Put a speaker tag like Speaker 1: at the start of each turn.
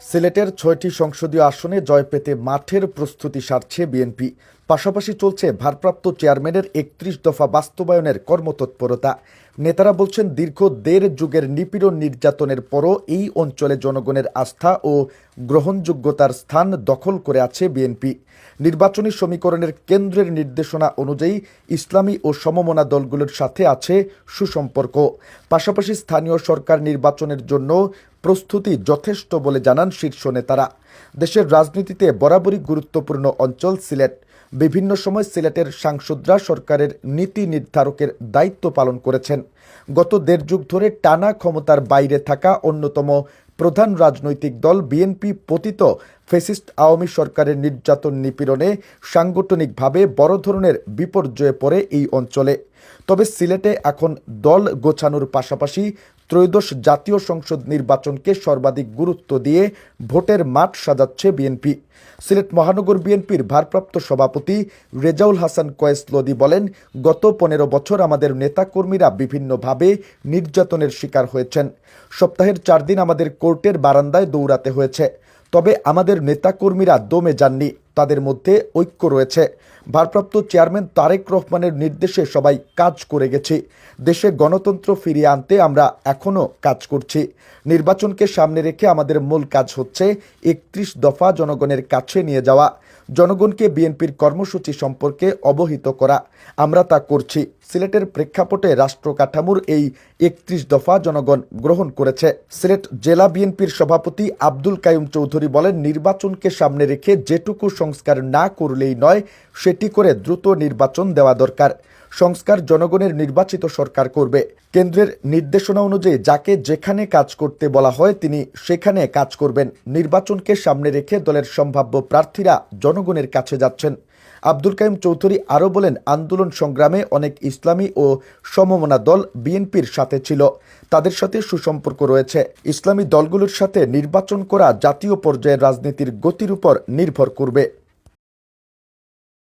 Speaker 1: সিলেটের ছয়টি সংসদীয় আসনে জয় পেতে মাঠের প্রস্তুতি সারছে বিএনপি। পাশাপাশি চলছে ভারপ্রাপ্ত চেয়ারম্যানের একত্রিশ দফা বাস্তবায়নের কর্মতৎপরতা। নেতারা বলছেন, দীর্ঘ দেড় যুগের নিপীড়ন নির্যাতনের পরও এই অঞ্চলে জনগণের আস্থা ও গ্রহণযোগ্যতার স্থান দখল করে আছে বিএনপি। নির্বাচনী সমীকরণের কেন্দ্রের নির্দেশনা অনুযায়ী ইসলামী ও সমমনা দলগুলোর সাথে আছে সুসম্পর্ক। পাশাপাশি স্থানীয় সরকার নির্বাচনের জন্য প্রস্তুতি যথেষ্ট বলে জানান শীর্ষ নেতারা। দেশের রাজনীতিতে বরাবরই গুরুত্বপূর্ণ অঞ্চল সিলেট। বিভিন্ন সময় সিলেটের সাংসদরা সরকারের নীতি নির্ধারকের দায়িত্ব পালন করেছেন। গত দেড় যুগ ধরে টানা ক্ষমতার বাইরে থাকা অন্যতম প্রধান রাজনৈতিক দল বিএনপি পতিত ফেসিস্ট আওয়ামী সরকারের নির্যাতন নিপীড়নে সাংগঠনিকভাবে বড় ধরনের বিপর্যয়ে পড়ে এই অঞ্চলে। তবে সিলেটে এখন দল গোছানোর পাশাপাশি ত্রয়োদশ জাতীয় সংসদ নির্বাচনকে সর্বাধিক গুরুত্ব দিয়ে ভোটের মাঠ সাজাচ্ছে বিএনপি। সিলেট মহানগর বিএনপির ভারপ্রাপ্ত সভাপতি রেজাউল হাসান কয়েস লোদি বলেন, গত পনেরো বছর আমাদের নেতাকর্মীরা বিভিন্নভাবে নির্যাতনের শিকার হয়েছেন। সপ্তাহের চার দিন আমাদের কোর্টের বারান্দায় দৌড়াতে হয়েছে। তবে আমাদের নেতাকর্মীরা দমে যাননি। তাদের মধ্যে ঐক্য রয়েছে। ভারপ্রাপ্ত চেয়ারম্যান তারেক রহমানের নির্দেশে সবাই কাজ করে গেছি। দেশে গণতন্ত্র ফিরিয়ে আনতে আমরা এখনও কাজ করছি। নির্বাচনকে সামনে রেখে আমাদের মূল কাজ হচ্ছে একত্রিশ দফা জনগণের কাছে নিয়ে যাওয়া। জনগণকে বিএনপির কর্মসূচি সম্পর্কে অবহিত করা। আমরা তা করছি। সিলেটের প্রেক্ষাপটে রাষ্ট্র কাঠামোর এই একত্রিশ দফা জনগণ গ্রহণ করেছে। সিলেট জেলা বিএনপির সভাপতি আব্দুল কায়ুম চৌধুরী বলেন, নির্বাচনকে সামনে রেখে যেটুকু সংস্কার না করলেই নয়, সেটি করে দ্রুত নির্বাচন দেওয়া দরকার। সংস্কার জনগণের নির্বাচিত সরকার করবে। কেন্দ্রের নির্দেশনা অনুযায়ী যাকে যেখানে কাজ করতে বলা হয়, তিনি সেখানে কাজ করবেন। নির্বাচনকে সামনে রেখে দলের সম্ভাব্য প্রার্থীরা জনগণের কাছে যাচ্ছেন। আব্দুল কাইম চৌধুরী আরও বলেন, আন্দোলন সংগ্রামে অনেক ইসলামী ও সমমনা দল বিএনপির সাথে ছিল। তাদের সাথে সুসম্পর্ক রয়েছে। ইসলামী দলগুলোর সাথে নির্বাচন করা জাতীয় পর্যায়ের রাজনীতির গতির উপর নির্ভর করবে।